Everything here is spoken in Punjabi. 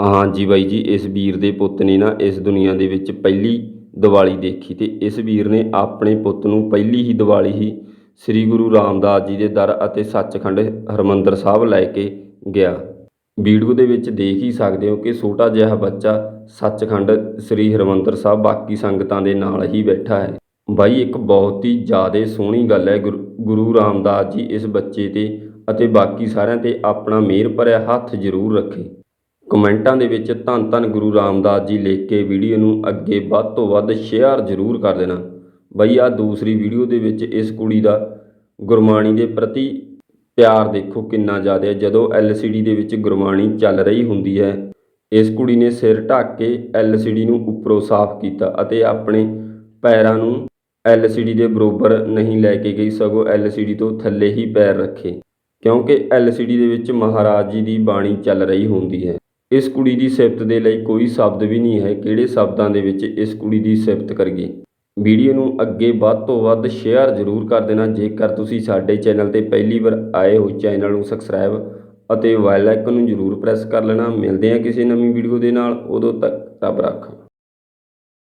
ਹਾਂਜੀ ਬਾਈ ਜੀ, ਇਸ ਵੀਰ ਦੇ ਪੁੱਤ ਨੇ ਨਾ ਇਸ ਦੁਨੀਆ ਦੇ ਵਿੱਚ ਪਹਿਲੀ ਦੀਵਾਲੀ ਦੇਖੀ ਤੇ ਇਸ ਵੀਰ ਨੇ ਆਪਣੇ ਪੁੱਤ ਨੂੰ ਪਹਿਲੀ ਹੀ ਦੀਵਾਲੀ ਹੀ ਸ੍ਰੀ ਗੁਰੂ ਰਾਮਦਾਸ ਜੀ ਦੇ ਦਰ ਅਤੇ ਸੱਚਖੰਡ ਹਰਮੰਦਰ ਸਾਹਿਬ ਲੈ ਕੇ ਗਿਆ। ਵੀਡੀਓ ਦੇ ਵਿੱਚ ਦੇਖ ਹੀ ਸਕਦੇ ਹੋ ਕਿ ਛੋਟਾ ਜਿਹਾ ਬੱਚਾ ਸੱਚਖੰਡ ਸ੍ਰੀ ਹਰਮੰਦਰ ਸਾਹਿਬ ਬਾਕੀ ਸੰਗਤਾਂ ਦੇ ਨਾਲ ਹੀ ਬੈਠਾ ਹੈ। ਬਾਈ, ਇੱਕ ਬਹੁਤ ਹੀ ਜ਼ਿਆਦਾ ਸੋਹਣੀ ਗੱਲ ਹੈ ਗੁਰੂ- ਗੁਰੂ ਰਾਮਦਾਸ ਜੀ ਇਸ ਬੱਚੇ ਤੇ ਅਤੇ ਬਾਕੀ ਸਾਰਿਆਂ ਤੇ ਆਪਣਾ ਮਿਹਰ ਭਰਿਆ ਹੱਥ ਜ਼ਰੂਰ ਰੱਖੇ। ਕਮੈਂਟਾਂ ਦੇ ਵਿੱਚ ਧੰਨ ਧੰਨ ਗੁਰੂ ਰਾਮਦਾਸ ਜੀ ਲਿਖ ਕੇ ਵੀਡੀਓ ਨੂੰ ਅੱਗੇ ਵੱਧ ਤੋਂ ਵੱਧ ਸ਼ੇਅਰ ਜ਼ਰੂਰ ਕਰ ਦੇਣਾ। ਬਈ ਆ ਦੂਸਰੀ ਵੀਡੀਓ ਦੇ ਵਿੱਚ ਇਸ ਕੁੜੀ ਦਾ ਗੁਰਬਾਣੀ ਦੇ ਪ੍ਰਤੀ ਪਿਆਰ ਦੇਖੋ ਕਿੰਨਾ ਜ਼ਿਆਦਾ ਹੈ। ਜਦੋਂ LCD ਦੇ ਵਿੱਚ ਗੁਰਬਾਣੀ ਚੱਲ ਰਹੀ ਹੁੰਦੀ ਹੈ, ਇਸ ਕੁੜੀ ਨੇ ਸਿਰ ਢੱਕ ਕੇ LCD ਨੂੰ ਉੱਪਰੋਂ ਸਾਫ਼ ਕੀਤਾ ਅਤੇ ਆਪਣੇ ਪੈਰਾਂ ਨੂੰ LCD ਦੇ ਬਰੋਬਰ ਨਹੀਂ ਲੈ ਕੇ ਗਈ, ਸਗੋਂ LCD ਤੋਂ ਥੱਲੇ ਹੀ ਪੈਰ ਰੱਖੇ। ਕਿਉਂਕਿ LCD ਦੇ ਵਿੱਚ ਮਹਾਰਾਜ ਜੀ ਦੀ ਬਾਣੀ ਚੱਲ ਰਹੀ ਹੁੰਦੀ ਹੈ। ਇਸ ਕੁੜੀ ਦੀ ਸਿਫਤ ਦੇ ਲਈ ਕੋਈ ਸ਼ਬਦ ਵੀ ਨਹੀਂ ਹੈ। ਕਿਹੜੇ ਸ਼ਬਦਾਂ ਦੇ ਵਿੱਚ ਇਸ ਕੁੜੀ ਦੀ ਸਿਫਤ ਕਰੀਏ ਵੀਡੀਓ ਨੂੰ ਅੱਗੇ ਵੱਧ ਤੋਂ ਵੱਧ ਸ਼ੇਅਰ ਜ਼ਰੂਰ ਕਰ ਦੇਣਾ। ਜੇਕਰ ਤੁਸੀਂ ਸਾਡੇ ਚੈਨਲ ਤੇ ਪਹਿਲੀ ਵਾਰ ਆਏ ਹੋ, ਚੈਨਲ ਨੂੰ ਸਬਸਕ੍ਰਾਈਬ ਅਤੇ ਬੈਲ ਆਈਕਨ ਨੂੰ ਜ਼ਰੂਰ ਪ੍ਰੈਸ ਕਰ ਲੈਣਾ। ਮਿਲਦੇ ਹਾਂ ਕਿਸੇ ਨਵੀਂ ਵੀਡੀਓ ਦੇ ਨਾਲ। ਉਦੋਂ ਤੱਕ ਰੱਬ ਰਾਖਾ।